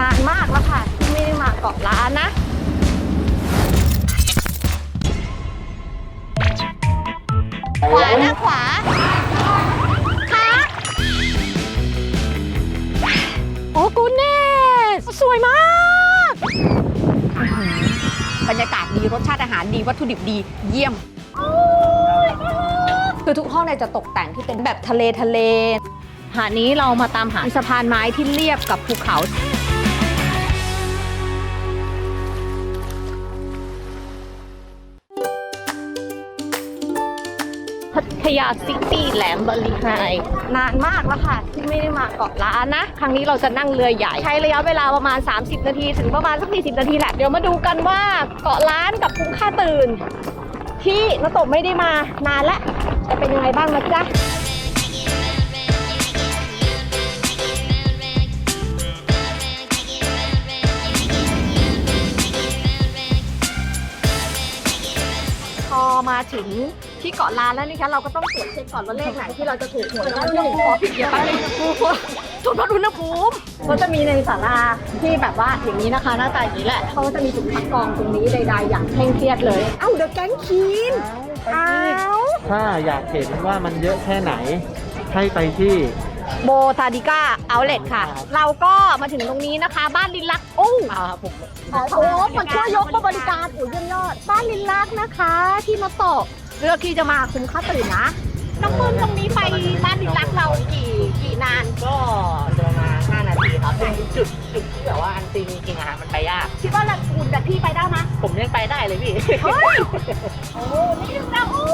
นานมากแล้วค่ะ ที่ไม่ได้มาเกาะล้านนะ ขวานะขวาค่ะโอ้กูเนสสวยมากบรรยากาศดีรสชาติอาหารดีวัตถุดิบดีเยี่ยม คือทุกห้องเนี่ยจะตกแต่งที่เป็นแบบทะเลทะเลหาดนี้เรามาตามหาสะพานไม้ที่เรียบกับภูเขา ทยาซิตี้แหลมบริหายนานมากแล้วค่ะ ที่ไม่ได้มาเกาะล้านนะ ครั้งนี้เราจะนั่งเรือใหญ่ ใช้ระยะเวลาประมาณ 30 นาที ถึงประมาณสัก40 นาทีแหละ เดี๋ยวมาดูกันว่าเกาะล้านกับคุ้มค่าตื่น ที่นโตะไม่ได้มานานแล้วจะเป็นยังไงบ้างนะจ๊ะ มาถึงที่เกาะล้านแล้วนี่คะเราก็ต้องตรวจเช็คก่อนว่าเลขไหนที่เราจะถูกหวยแล้วที่หนึ่งขอผิดเดี๋ยวแป๊บนึงตรวจวัดอุณหภูมิก็จะมีในศาลาที่แบบว่าอย่างนี้นะคะหน้าตาอย่างนี้แหละเขาจะมีจุดคัดกรองตรงนี้ใดๆอย่างเคร่งเครียดเลยเอ้าเดอะแก๊งคีนอ้าวถ้าอยากเห็นว่ามันเยอะแค่ไหนให้ไปที่ โบทาดิก้าเอาเล t ค่ะ เราก็มาถึงตรงนี้นะคะ บ้านลินลักโอ้ผมโอ้โหมันช่วยยกมาบริการโอ้ยเยี่ยมยอด บ้านลินลักนะคะ ที่มาโตะเลือกที่จะมาคุ้มค่าตื่นนะ น้องปื้มตรงนี้ไปบ้านลินลักเรากี่กี่นาน ก็เดินมา5นาทีครับเป็นจุดจุดที่แบบว่าอันซีนจริงๆอะฮะมันไปยาก คิดว่าหลักคูณจากพี่ไปได้ไหมผมยังไปได้เลยพี่ เฮ้ย โอ้นี่ถึงแล้วโอ้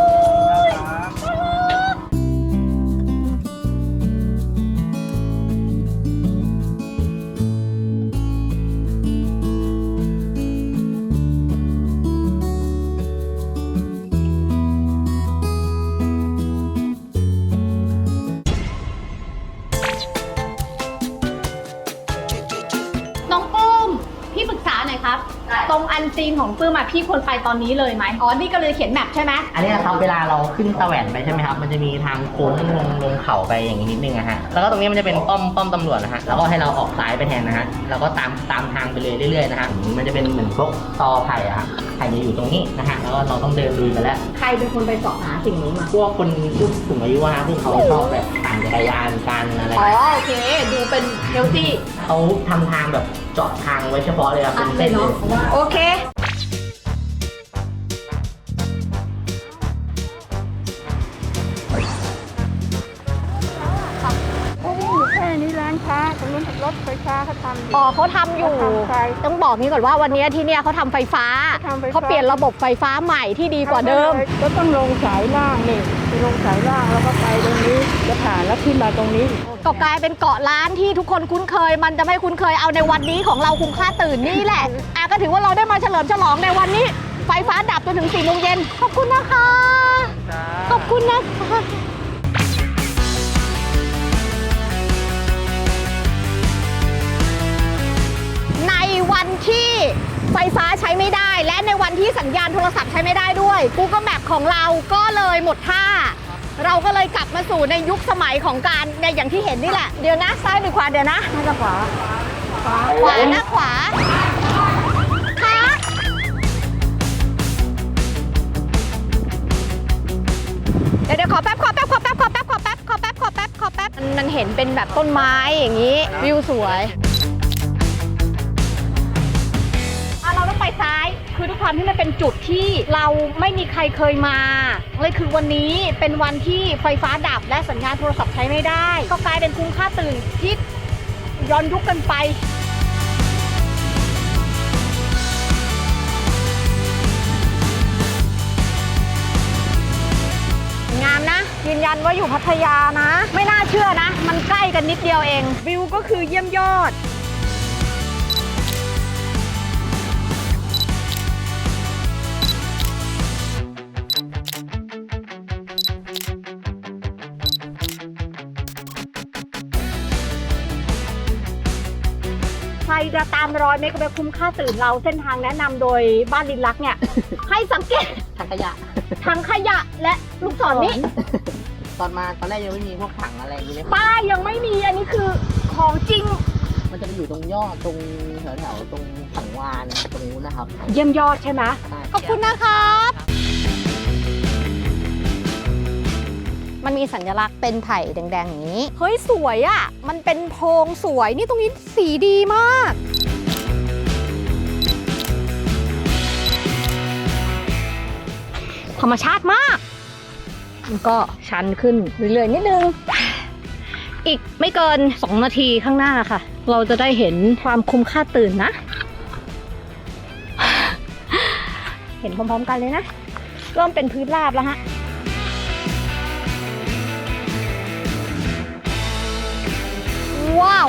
ตรงอันซีนของปื้มอะพี่ควรไปตอนนี้เลยไหมอ๋อนี่ก็เลยเขียนแมปใช่ไหมอันนี้นะครับเวลาเราขึ้นตะแหวนไปใช่ไหมครับ มันจะมีทางโค้งลงลงเขาไปอย่างนี้นิดนึงนะฮะ แล้วก็ตรงนี้มันจะเป็นป้อมป้อมตำรวจนะฮะ แล้วก็ให้เราออกซ้ายไปแทนนะฮะ แล้วก็ตามตามทางไปเลยเรื่อยๆนะฮะ มันจะเป็นเหมือนพวกตอไผ่อะฮะไผ่จะอยู่ตรงนี้นะฮะ แล้วก็เราต้องเดินลุยไปแล้ว ใครเป็นคนไปเสอบหาสิ่งนี้มา พวกคนผู้สูงอายุอะฮะที่เขาชอบแบบปั่นจักรยานกันอะไรอ๋อโอเค ดูเป็นเฮลตี้เขาทำทางแบบเจาะทางไว้เฉพาะเลยครับอัเป็นนเลเส้ยนเลเนาะยโอเค ถไฟฟ้าเขาทำอยู่ อ๋อเขาทำอยู่ เขาทำไฟต้องบอกนี้ก่อนว่าวันนี้ที่เนี่ยเขาทำไฟฟ้า เขาทำไฟฟ้า เขาเปลี่ยนระบบไฟฟ้าใหม่ที่ดีกว่าเดิม ก็ต้องลงสายล่างนี่ไปลงสายล่างแล้วก็ไปตรงนี้จะผ่านแล้วขึ้นมาตรงนี้ก็กลายเป็นเกาะล้านที่ทุกคนคุ้นเคย มันจะไม่คุ้นเคยเอาในวันนี้ของเราคุ้มค่าตื่นนี่แหละอะก็ถือว่าเราได้มาเฉลิมฉลองในวันนี้ ไฟฟ้าดับจนถึง4ี่โมงเย็นขอบคุณนะคะ ขอบคุณนะคะ ไฟฟ้าใช้ไม่ได้ และในวันที่สัญญาณโทรศัพท์ใช้ไม่ได้ด้วย Google Map ของเราก็เลยหมดท่า เราก็เลยกลับมาสู่ในยุคสมัยของการเนี่ยอย่างที่เห็นนี่แหละ เดี๋ยวนะซ้ายหรือขวาเดี๋ยวนะน่าจะขวาขวานะขวาคะเดี๋ยวเดี๋ยวขอแป๊บขอแป๊บขอแป๊บขอแป๊บขอแป๊บขอแป๊บขอแป๊บขอแป๊บมันมันเห็นเป็นแบบต้นไม้อย่างนี้ วิวสวย ไปซ้าย คือด้วยความที่มันเป็นจุดที่เราไม่มีใครเคยมา เลยคือวันนี้เป็นวันที่ไฟฟ้าดับและสัญญาณโทรศัพท์ใช้ไม่ได้ ก็กลายเป็นคุ้มค่าตื่นที่ย้อนยุคกันไปงามนะ ยืนยันว่าอยู่พัทยานะ ไม่น่าเชื่อนะ มันใกล้กันนิดเดียวเอง วิวก็คือเยี่ยมยอด จะตามรอยเมกะเบลคุ้มค่าตื่นเราเส้นทางแนะนำโดยบ้านลินลักเนี่ย ให้สังเกตถังขยะถังขยะและลูกศรนี้ตอนมาตอนแรกยังไม่มีพวกถังอะไรอย่างนี้เลยป้ายยังไม่มีอันนี้คือของจริงมันจะไปอยู่อยู่ตรงยอดตรงแถวๆตรงสังวานตรงนู้นนะครับ เยี่ยมยอดใช่ไหมขอบคุณนะครับ มันมีสัญลักษณ์เป็นไผ่แดงๆอย่างนี้ เฮ้ยสวยอะ่ะ มันเป็นโพรงสวยนี่ตรงนี้สีดีมาก ธรรมชาติมาก มันก็ชันขึ้นเรื่อยๆนิดนึง อีกไม่เกิน 2 นาทีข้างหน้าค่ะ เราจะได้เห็นความคุ้มค่าตื่นนะ เห็นพร้อมๆกันเลยนะ เริ่มเป็นพื้นราบแล้วฮะ ว้าว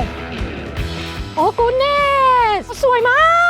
โอ้กูเนส สวยมาก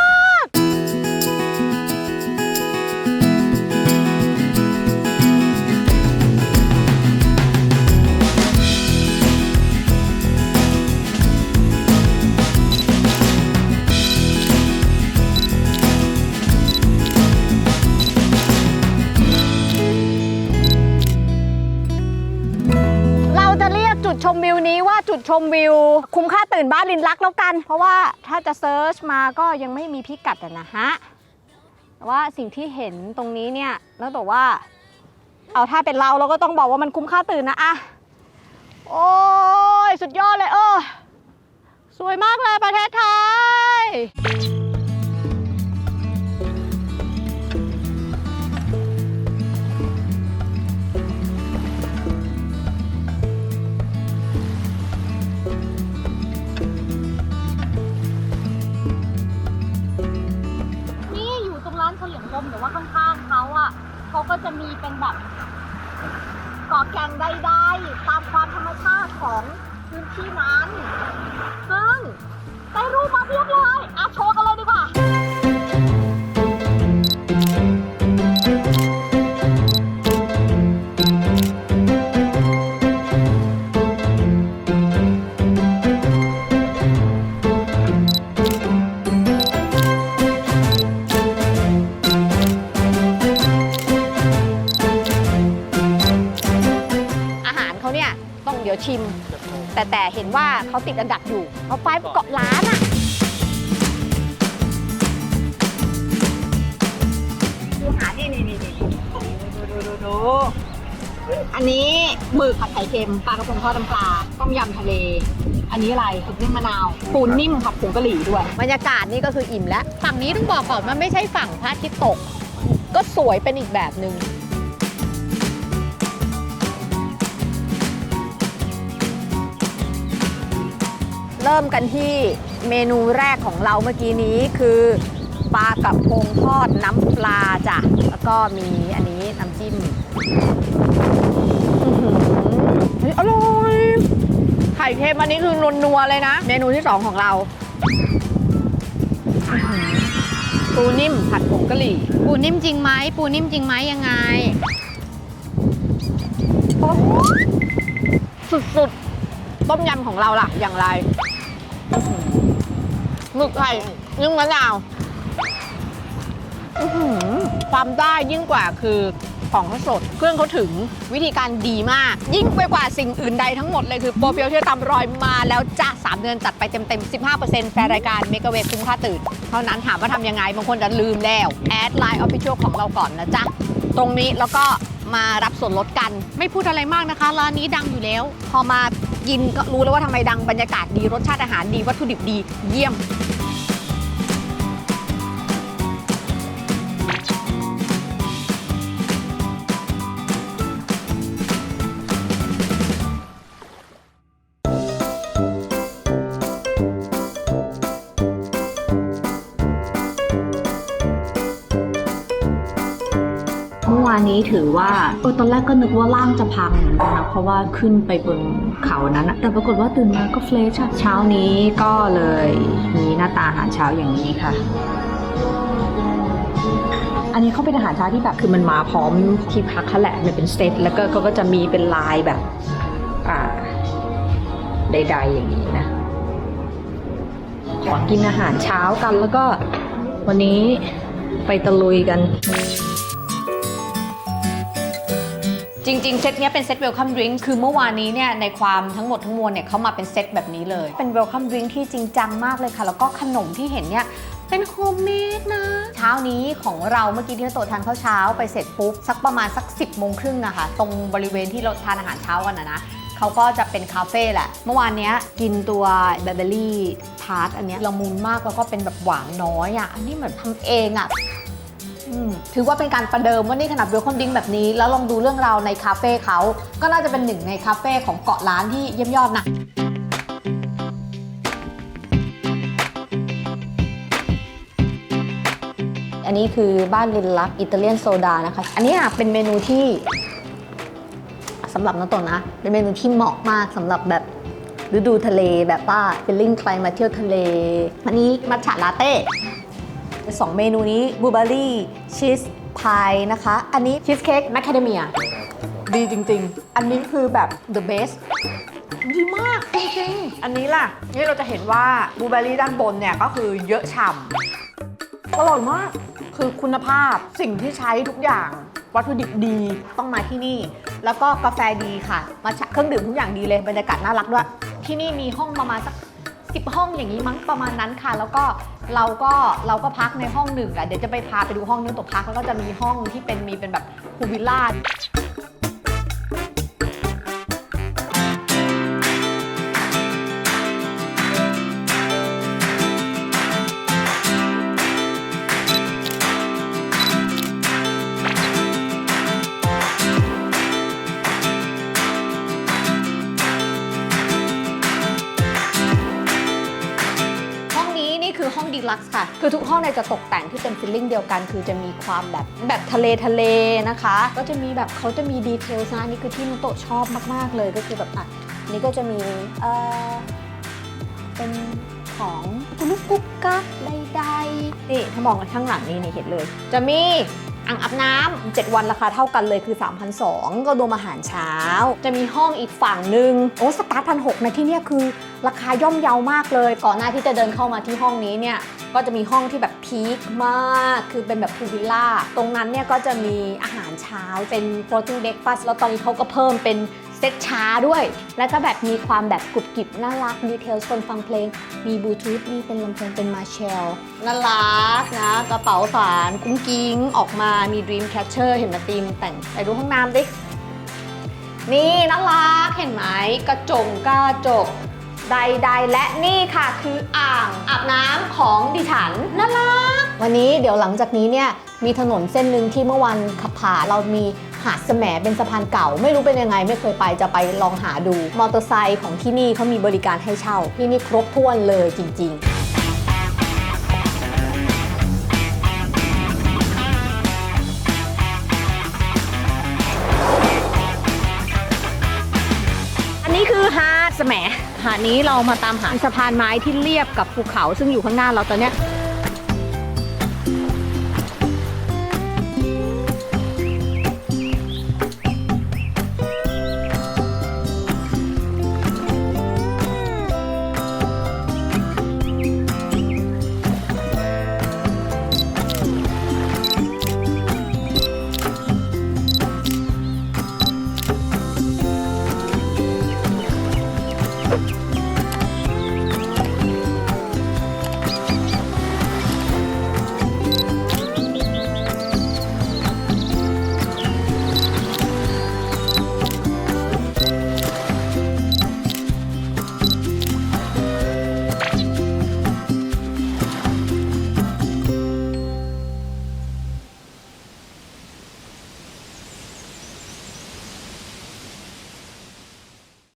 ชมวิวนี้ว่าจุดชมวิว คุ้มค่าตื่นบ้านลินลักแล้วกัน เพราะว่าถ้าจะเซิร์ชมาก็ยังไม่มีพิกัดนะฮะแต่ว่าสิ่งที่เห็นตรงนี้เนี่ยแล้วบอกว่า เอาถ้าเป็นเราเราก็ต้องบอกว่ามันคุ้มค่าตื่นนะอะโอ้ยสุดยอดเลยเออสวยมากเลยประเทศไทย เขาติดอันดับอยู่เขาไฟเกาะล้านอะดูหานี่นี่นี่นี่ดูดูดูดูอันนี้หมึกผัดไข่เค็มปลากระพงทอดน้ำปลาต้มยำทะเล อันนี้อะไรซุปนิ่มมะนาวปูนิ่มผัดผงกะหรี่ด้วย บรรยากาศนี่ก็คืออิ่มแล้ว ฝั่งนี้ต้องบอกก่อนว่าไม่ใช่ฝั่งพระอาทิตย์ตก ก็สวยเป็นอีกแบบหนึ่ง เริ่มกันที่เมนูแรกของเราเมื่อกี้นี้คือปลากระพงทอดน้ำปลาจ้ะ แล้วก็มีอันนี้น้ำจิ้มอื้อหือเฮ้ยอร่อย ไข่เค็มอันนี้คือนัวๆเลยนะ เมนูที่สองของเราอื้อหือปูนิ่มผัดผงกะหรี่ ปูนิ่มจริงไหม ปูนิ่มจริงไหมยังไงโอ้สุดๆ ต้มยำของเราล่ะอย่างไรหมึกไข่นึ่งมะนาวอื้อหือความได้ยิ่งกว่าคือของเขาสด เครื่องเขาถึงวิธีการดีมาก ยิ่งไปกว่าสิ่งอื่นใดทั้งหมดเลยคือโปรเฟียวเที่ตามรอยมาแล้วจ้า3 เดือนจัดไปเต็มๆ 15%แฟนรายการเมกะเวฟคุ้มค่าตื่น เท่านั้นถามว่าทำยังไง บางคนจะลืมแล้ว แอดไลน์ออฟฟิเชียลของเราก่อนนะจ๊ะ ตรงนี้แล้วก็มารับส่วนลดกัน ไม่พูดอะไรมากนะคะร้านนี้ดังอยู่แล้ว พอมา กินก็รู้แล้วว่าทำไมดังบรรยากาศดีรสชาติอาหารดีวัตถุดิบดีเยี่ยม อวานนี้ถือว่าเออตอนแรกก็นึกว่าร่างจะพังเหมือนกันนะเพราะว่าขึ้นไปบนเขานั้นแต่ปรากฏว่าตื่นมาก็เฟรชเช้านี้ก็เลยมีหน้าตาอาหารเช้าอย่างนี้ค่ะอันนี้เขาเป็นอาหารเช้าที่แบบคือมันมาพร้อมที่พักเขาแหละมันเป็นเซตแล้วก็เขาก็จะมีเป็นลายแบบ อ่าใดๆอย่างนี้นะขอกินอาหารเช้ากันแล้วก็วันนี้ไปตะลุยกัน จริง ๆ เซตเนี้ยเป็นเซตเวลคัมดริงคือเมื่อวานนี้เนี่ยในความทั้งหมดทั้งมวลเนี่ยเขามาเป็นเซตแบบนี้เลย เป็นเวลคัมดริงที่จริงจังมากเลยค่ะ แล้วก็ขนมที่เห็นเนี่ยเป็นโฮมเมดนะ เช้านี้ของเราเมื่อกี้ที่เราโตะทานข้าวเช้าไปเสร็จปุ๊บ สักประมาณสัก 10โมงครึ่งอะค่ะตรงบริเวณที่เราทานอาหารเช้ากันนะนะเขาก็จะเป็นคาเฟ่แหละ เมื่อวานเนี้ยกินตัวเบเบอรี่ทาร์ตอันเนี้ยละมุนมากแล้วก็เป็นแบบหวานน้อยอะอันนี้เหมือนทำเองอะอืม ถือว่าเป็นการประเดิมว่านี่ขนาดเวลคอมดิ้งแบบนี้ แล้วลองดูเรื่องราวในคาเฟ่เขา ก็น่าจะเป็นหนึ่งในคาเฟ่ของเกาะล้านที่เยี่ยมยอดนะอันนี้คือบ้านลินลักอิตาเลียนโซดานะคะ อันนี้เป็นเมนูที่สำหรับน้องตนนะ เป็นเมนูที่เหมาะมากสำหรับแบบฤดูทะเลแบบว่าเป็นลิงใครมาเที่ยวทะเล อันนี้มัทฉะลาเต้ สองเมนูนี้บลูเบอรี่ชีสพายนะคะ อันนี้ชีสเค้กแมคคาเดเมียดีจริง ๆ อันนี้คือแบบ the best ดีมากจริงอันนี้ล่ะ นี่เราจะเห็นว่าบลูเบอร์รี่ด้านบนเนี่ยก็คือเยอะฉ่ำอร่อยมาก คือคุณภาพสิ่งที่ใช้ทุกอย่าง วัตถุดิบดีต้องมาที่นี่ แล้วก็กาแฟดีค่ะ มาเครื่องดื่มทุกอย่างดีเลย บรรยากาศน่ารักด้วย ที่นี่มีห้องประมาณสักสิบห้องอย่างนี้มั้งประมาณนั้นค่ะ แล้วก็ เราก็เราก็พักในห้องหนึ่งอะเดี๋ยวจะไปพาไปดูห้องนึงตกพักแล้วก็จะมีห้องที่เป็นมีเป็นแบบพูวิลล่า คือทุกห้องเนี่ยจะตกแต่งที่เป็นฟิลลิ่งเดียวกัน คือจะมีความแบบแบบทะเลทะเลนะคะ ก็จะมีแบบเขาจะมีดีเทลนะนี่คือที่นุโตะชอบมาก ๆ เลยก็คือแบบอะนี่ก็จะมีเอ่อเป็นของกุลุกกุ๊กกักใดๆนี่ถ้ามองข้างหลังนี่นี่เห็นเลย จะมีอ่างอาบน้ำ7วันราคาเท่ากันเลยคือ3,200ก็รวมอาหารเช้า จะมีห้องอีกฝั่งหนึ่งโอ้สตาร์ทพันหนะที่เนี่ยคือ ราคาย่อมเยาวมากเลย ก่อนหน้าที่จะเดินเข้ามาที่ห้องนี้เนี่ยก็จะมีห้องที่แบบพีคมาก คือเป็นแบบพูวิลล่า ตรงนั้นเนี่ยก็จะมีอาหารเช้าเป็น floating breakfast แล้วตอนนี้เขาก็เพิ่มเป็นเซตชาด้วย แล้วก็แบบมีความแบบกรุบกริบน่ารักดีเทลคนฟังเพลง มีบลูทูธมีเป็นลำโพงเป็นมาเชลน่ารักนะ กระเป๋าสารกุ้งกิ้งออกมามี dream catcher เห็นมาตีมแต่งไปดูห้องน้ำดิ นี่น่ารักเห็นไหมกระจงกระจก ใดๆ และนี่ค่ะคืออ่างอาบน้ำของดิฉันน่ารักวันนี้เดี๋ยวหลังจากนี้เนี่ยมีถนนเส้นหนึ่งที่เมื่อวันขับผ่านเรามีหาดแสมเป็นสะพานเก่า ไม่รู้เป็นยังไงไม่เคยไปจะไปลองหาดู มอเตอร์ไซค์ของที่นี่เขามีบริการให้เช่า ที่นี่ครบถ้วนเลยจริง ๆ อันนี้คือหาดแสม หาดนี้เรามาตามหาสะพานไม้ที่เรียบกับภูเขา ซึ่งอยู่ข้างหน้าเราตอนเนี้ย